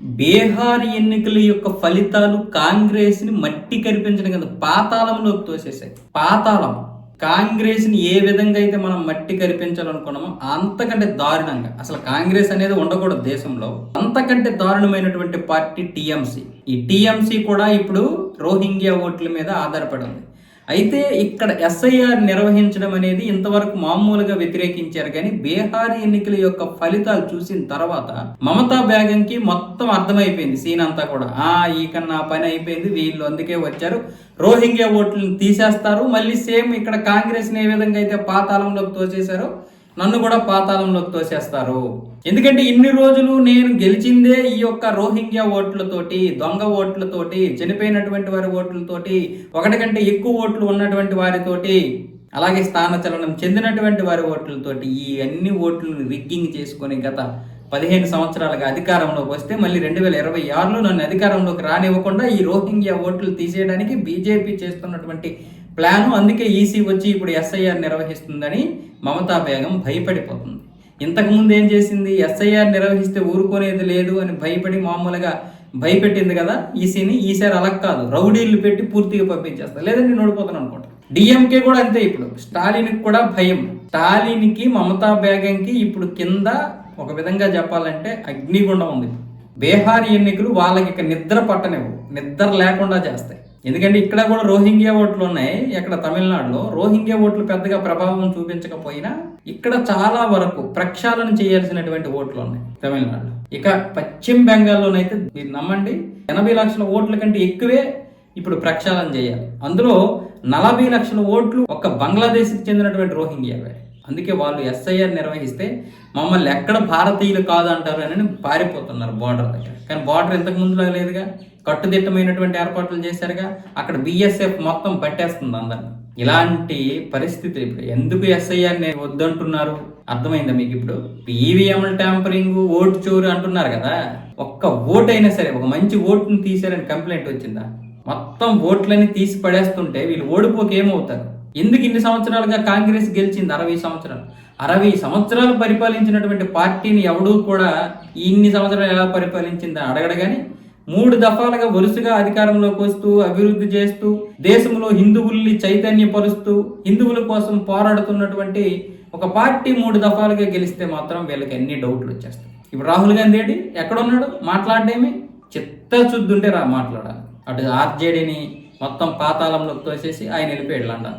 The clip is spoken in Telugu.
బీహార్ ఎన్నికల యొక్క ఫలితాలు కాంగ్రెస్ని మట్టి కరిపించడం కదా పాతాళంలోకి తోసేసాయి పాతాళం. కాంగ్రెస్ని ఏ విధంగా అయితే మనం మట్టి కరిపించాలనుకున్నామో అంతకంటే దారుణంగా. అసలు కాంగ్రెస్ అనేది ఉండకూడదు దేశంలో. అంతకంటే దారుణమైనటువంటి పార్టీ టీఎంసీ. ఈ టీఎంసీ కూడా ఇప్పుడు రోహింగ్యా ఓట్ల మీద ఆధారపడి ఉంది. అయితే ఇక్కడ ఎస్ఐఆర్ నిర్వహించడం అనేది ఇంతవరకు మామూలుగా వ్యతిరేకించారు కానీ బీహార్ ఎన్నికల యొక్క ఫలితాలు చూసిన తర్వాత మమతా బేగంకి మొత్తం అర్థమైపోయింది సీన్ అంతా కూడా. ఆ ఈ కన్నా పని అయిపోయింది వీళ్ళు అందుకే వచ్చారు. రోహింగ్యా ఓట్లను తీసేస్తారు మళ్ళీ సేమ్ ఇక్కడ కాంగ్రెస్ ఏ విధంగా అయితే పాతాళంలోకి తోచేశారో నన్ను కూడా పాతాళంలోకి తోసేస్తారు. ఎందుకంటే ఇన్ని రోజులు నేను గెలిచిందే ఈ యొక్క రోహింగ్యా ఓట్లతోటి దొంగ ఓట్లతోటి చనిపోయినటువంటి వారి ఓట్లతోటి ఒకటి కంటే ఎక్కువ ఓట్లు ఉన్నటువంటి వారితోటి అలాగే స్థానచలనం చెందినటువంటి వారి ఓట్లతోటి ఈ అన్ని ఓట్లను రిగ్గింగ్ చేసుకొని గత పదిహేను సంవత్సరాలుగా అధికారంలోకి వస్తే మళ్ళీ రెండు వేల ఇరవై ఆరులో నన్ను అధికారంలోకి రానివ్వకుండా ఈ రోహింగ్యా ఓట్లు తీసేయడానికి బీజేపీ చేస్తున్నటువంటి ప్లాను అందుకే ఈసీ వచ్చి ఇప్పుడు ఎస్ఐఆర్ నిర్వహిస్తుందని మమతా బేగం భయపడిపోతుంది. ఇంతకుముందు ఏం చేసింది? ఎస్ఐఆర్ నిర్వహిస్తే ఊరుకునేది లేదు అని భయపడి మామూలుగా భయపెట్టింది కదా ఈసీని. ఈసారి అలా కాదు. రౌడీలు పెట్టి పూర్తిగా పంపించేస్తారు లేదంటే నేను ఓడిపోతాను అనుకుంటా. డిఎంకే కూడా అంతే ఇప్పుడు. స్టాలిన్కి కూడా భయం. స్టాలిన్కి మమతా బేగంకి ఇప్పుడు కింద ఒక విధంగా చెప్పాలంటే అగ్నిగుండం ఉంది. బీహార్ ఎన్నికలు వాళ్ళకి ఇక నిద్ర పట్టనివ్వు. నిద్ర లేకుండా చేస్తాయి. ఎందుకంటే ఇక్కడ కూడా రోహింగ్యా ఓట్లు ఉన్నాయి ఇక్కడ తమిళనాడులో. రోహింగ్యా ఓట్లు పెద్దగా ప్రభావం చూపించకపోయినా ఇక్కడ చాలా వరకు ప్రక్షాళన చేయాల్సినటువంటి ఓట్లు ఉన్నాయి తమిళనాడులో. ఇక పశ్చిమ బెంగాల్లోనైతే మీరు నమ్మండి ఎనభై లక్షల ఓట్ల కంటే ఎక్కువే ఇప్పుడు ప్రక్షాళన చేయాలి. అందులో నలభై లక్షల ఓట్లు ఒక బంగ్లాదేశ్కి చెందినటువంటి రోహింగ్యావే అందుకే వాళ్ళు ఎస్ఐఆర్ నిర్వహిస్తే మమ్మల్ని ఎక్కడ భారతీయులు కాదు అంటారు అని పారిపోతున్నారు బార్డర్ దగ్గర. కానీ బార్డర్ ఇంతకు ముందులో లేదుగా. కట్టుదిట్టమైనటువంటి ఏర్పాట్లు చేశారుగా. అక్కడ బిఎస్ఎఫ్ మొత్తం పట్టేస్తుంది అందరిని. ఇలాంటి పరిస్థితి ఇప్పుడు ఎందుకు ఎస్ఐఆర్ వద్దంటున్నారు? అర్థమైందా మీకు ఇప్పుడు? ఈవీఎంల ట్యాంపరింగ్ ఓటు చోరు అంటున్నారు కదా. ఒక్క ఓటు అయినా సరే ఒక మంచి ఓటుని తీసారని కంప్లైంట్ వచ్చిందా? మొత్తం ఓట్లని తీసి పడేస్తుంటే వీళ్ళు ఓడిపోక ఏమవుతారు? ఎందుకు ఇన్ని సంవత్సరాలుగా కాంగ్రెస్ గెలిచింది అరవై సంవత్సరాలు? అరవై సంవత్సరాలు పరిపాలించినటువంటి పార్టీని ఎవడూ కూడా ఇన్ని సంవత్సరాలు ఎలా పరిపాలించిందని అని అడగడగానే మూడు దఫాలుగా వరుసగా అధికారంలోకి వస్తూ అభివృద్ధి చేస్తూ దేశంలో హిందువుల్ని చైతన్యపరుస్తూ హిందువుల కోసం పోరాడుతున్నటువంటి ఒక పార్టీ మూడు దఫాలుగా గెలిస్తే మాత్రం వీళ్ళకి అన్ని డౌట్లు వచ్చేస్తాయి. ఇప్పుడు రాహుల్ గాంధీ ఏంటి ఎక్కడున్నాడు? మాట్లాడేమి చిత్తశుద్ధి ఉంటే రా మాట్లాడాలి. అటు ఆర్జేడీని మొత్తం పాతాళంలోకి తోసేసి ఆయన వెళ్ళిపోయాడు లండన్.